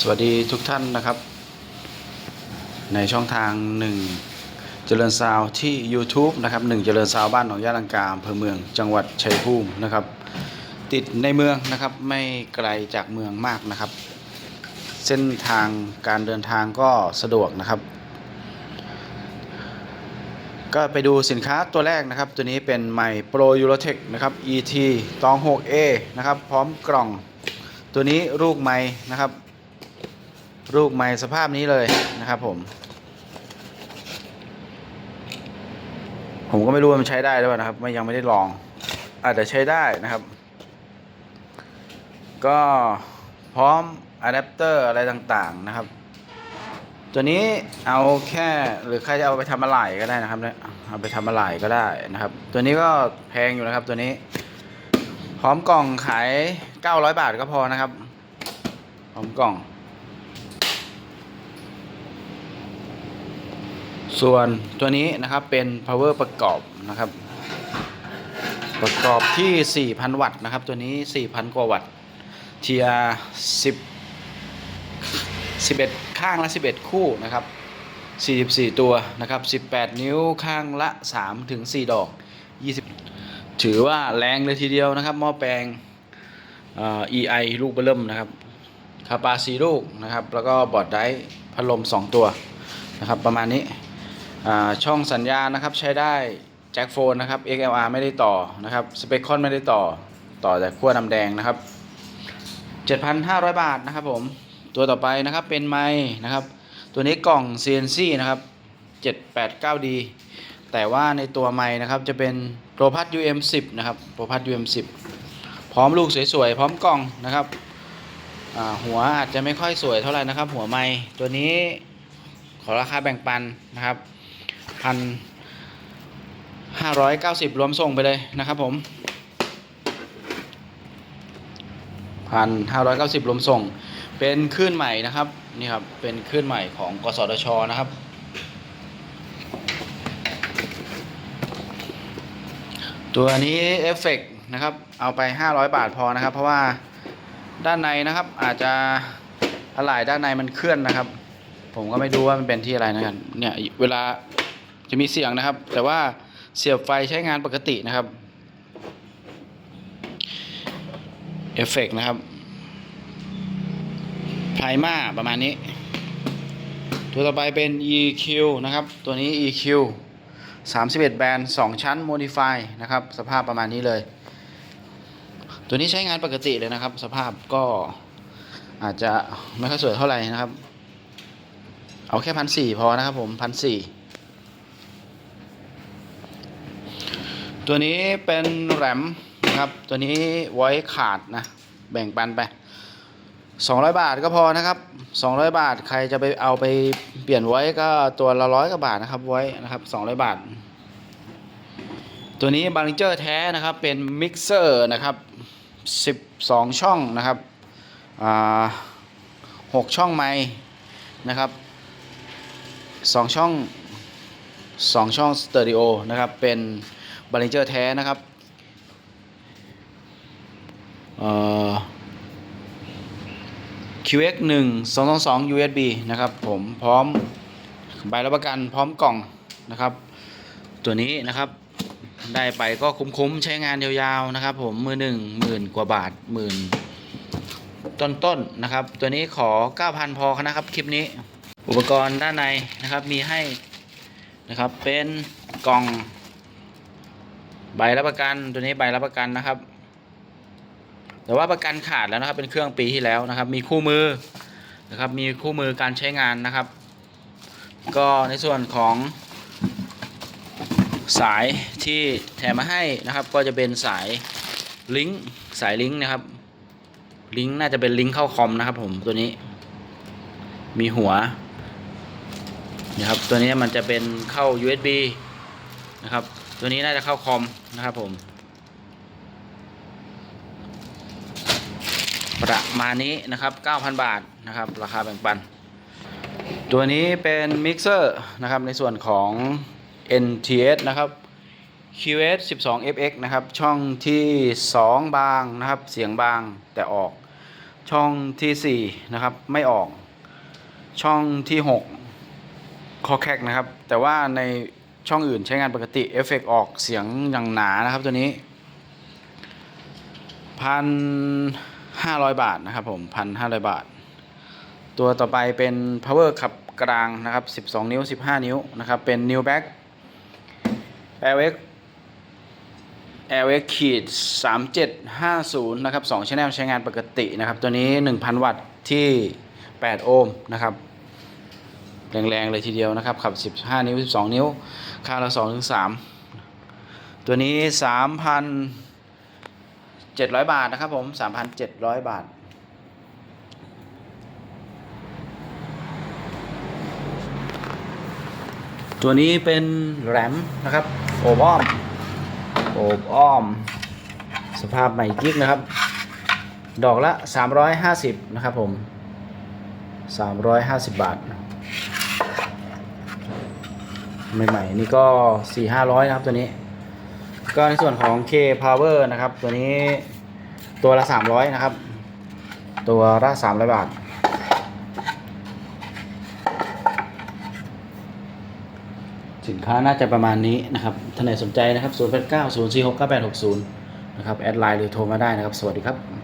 สวัสดีทุกท่านนะครับ ในช่องทางหนึ่งเจริญซาวที่ YouTube นะครับหนึ่งเจริญซาวบ้านหนองยาลังกาอำเภอเมืองจังหวัดชัยภูมินะครับ ติดในเมืองนะครับไม่ไกลจากเมืองมากนะครับ เส้นทางการเดินทางก็สะดวกนะครับ ก็ไปดูสินค้าตัวแรกนะครับ ตัวนี้เป็นไม Pro Eurotech นะครับ ET ตอง 6A นะครับ พร้อมกล่อง ตัวนี้ลูกไม้นะครับ ลูกไม้สภาพนี้เลยนะครับผม ผมก็ไม่รู้ว่ามันใช้ได้หรือเปล่านะครับไม่ยังไม่ได้ลอง อาจจะใช้ได้นะครับ ก็พร้อมอะแดปเตอร์อะไรต่างๆนะครับ ตัวนี้เอาแค่หรือใครจะเอาไปทำอะไรก็ได้นะครับเนี่ยเอาไปทำอะไรก็ได้นะครับ ตัวนี้ก็แพงอยู่นะครับตัวนี้ พร้อมกล่องขาย 900 บาทก็พอนะครับ พร้อมกล่อง ส่วนตัวนี้นะครับเป็น power ประกอบนะครับ ประกอบที่ 4,000 วัตต์นะครับ ตัวนี้ 4,000 กว่าวัตต์ TR 10 11 ข้างละ 11 คู่นะครับ44 ตัวนะครับ 18 นิ้วข้างละ 3 ถึง 4 ดอก 20 ถือว่าแรงเลยทีเดียวนะครับหม้อแปลงเอ่อ EI ลูกเบลเริ่มนะครับคาปาซีลูกนะครับ แล้วก็บอร์ดไดร์พัดลม 2 ตัวนะครับ ประมาณนี้ ช่องสัญญาณนะครับใช้ได้แจ็คโฟนนะครับ XLR ไม่ได้ต่อนะครับสเปคคอนไม่ได้ต่อต่อจากขั้วนำแดงนะครับ 7,500 บาทนะครับผมตัวต่อไปนะครับเป็นไม้นะครับ ตัวนี้กล่อง CNC นะครับ 789D แต่ว่าในตัวไม้นะครับจะเป็นโปรพัท UM10 นะครับโปรพัท UM10 พร้อมลูกสวยๆ พร้อมกล่องนะครับหัวอาจจะไม่ค่อยสวยเท่าไหร่นะครับ หัวไม้ตัวนี้ขอราคาแบ่งปันนะครับ พันห้าร้อยเก้าสิบรวมส่งไปเลยนะครับผมพันห้าร้อยเก้าสิบรวมส่ง เป็นคลื่นใหม่นะครับนี่ครับเป็นคลื่นใหม่ของกสทชนะครับ ตัวนี้เอฟเฟกนะครับเอาไป 500 บาทพอนะครับ เพราะว่าด้านในนะครับอาจจะอะไหล่ด้านในมันเคลื่อนนะครับ ผมก็ไม่รู้ว่ามันเป็นที่อะไรนะครับเนี่ยเวลา จะมีเสียงนะครับ แต่ว่าเสียบไฟใช้งานปกตินะครับเอฟเฟกนะครับไพรมาประมาณนี้ ตัวต่อไปเป็น EQ นะครับ ตัวนี้ EQ 31 แบนด์2ชั้น Modify นะครับ สภาพประมาณนี้เลย ตัวนี้ใช้งานปกติเลยนะครับ สภาพก็อาจจะไม่ค่อยสวยเท่าไหร่นะครับ เอาแค่พันสี่พอนะครับผมพันสี่ ตัวนี้เป็นแรมนะครับ ตัวนี้ไว้ขาดนะ แบ่งปันไป 200 บาทก็พอนะครับ 200 บาทใครจะไปเอาไปเปลี่ยนไว้ก็ตัวละร้อยกว่าบาทนะครับไว้นะครับ 200 บาท ตัวนี้บาริเจอร์แท้นะครับเป็นมิกเซอร์นะครับ 12 ช่องนะครับอ่า6ช่องไม้นะครับ2ช่อง2ช่องสเตอริโอนะครับเป็น บาริเจอร์แท้นะครับเอ่อ QX 1 2 2 2 USB นะครับผมพร้อมใบรับประกันพร้อมกล่องนะครับ ตัวนี้นะครับได้ไปก็คุ้มๆ ใช้งานยาวๆนะครับ ผมมือหนึ่งหมื่นกว่าบาทหมื่นต้นๆนะครับ ตัวนี้ขอ 9,000 พอนะครับ คลิปนี้ อุปกรณ์ด้านในนะครับมีให้นะครับเป็นกล่อง ใบรับประกันตัวนี้ใบรับประกันนะครับ แต่ว่าประกันขาดแล้วนะครับ เป็นเครื่องปีที่แล้วนะครับ มีคู่มือนะครับ มีคู่มือการใช้งานนะครับ ก็ในส่วนของสายที่แถมมาให้นะครับ ก็จะเป็นสายลิงก์สายลิงก์นะครับ ลิงก์น่าจะเป็นลิงก์เข้าคอมนะครับ ผมตัวนี้ มีหัวนะครับตัวนี้มันจะเป็นเข้า USB นะครับ ตัวนี้น่าจะเข้าคอมนะครับผม ประมาณนี้นะครับ 9,000 บาทนะครับ ราคาแบ่งปัน ตัวนี้เป็นมิกเซอร์นะครับในส่วนของ NTS นะครับ QS 12 FX นะครับ ช่องที่ 2 บางนะครับ เสียงบางแต่ออก ช่องที่สี่นะครับ ไม่ออก ช่องที่หกคอแคกนะครับ แต่ว่าใน ช่องอื่นใช้งานปกติเอฟเฟกออกเสียงอย่างหนานะครับตัวนี้พันห้าร้อยบาทนะครับผมพันห้าร้อยบาท ตัวต่อไปเป็น power ขับกลางนะครับ12นิ้ว15นิ้วนะครับ เป็น new back LX LX ขีด3750นะครับ2 channel ใช้งานปกตินะครับ ตัวนี้1,000วัตต์ที่8โอห์มนะครับ แรงๆเลยทีเดียวนะครับ ขับ 15 นิ้ว 12 นิ้ว ค่าละ2ถึง3ตัวนี้ 3,700 บาทนะครับผม 3,700 บาท ตัวนี้เป็นแรมนะครับ โอบอ้อม โอบอ้อม สภาพใหม่กิ๊กนะครับ ดอกละ 350 นะครับผม 350 บาท ใหม่ๆนี่ก็4-500นะครับตัวนี้ ก็ในส่วนของ K Power นะครับ ตัวนี้ตัวละ300นะครับ ตัวละ300บาท สินค้าน่าจะประมาณนี้นะครับท่านไหนสนใจนะครับ 0 8 9 0 4 6 9 8 6 0 นะครับ แอดไลน์หรือโทรมาได้นะครับ สวัสดีครับ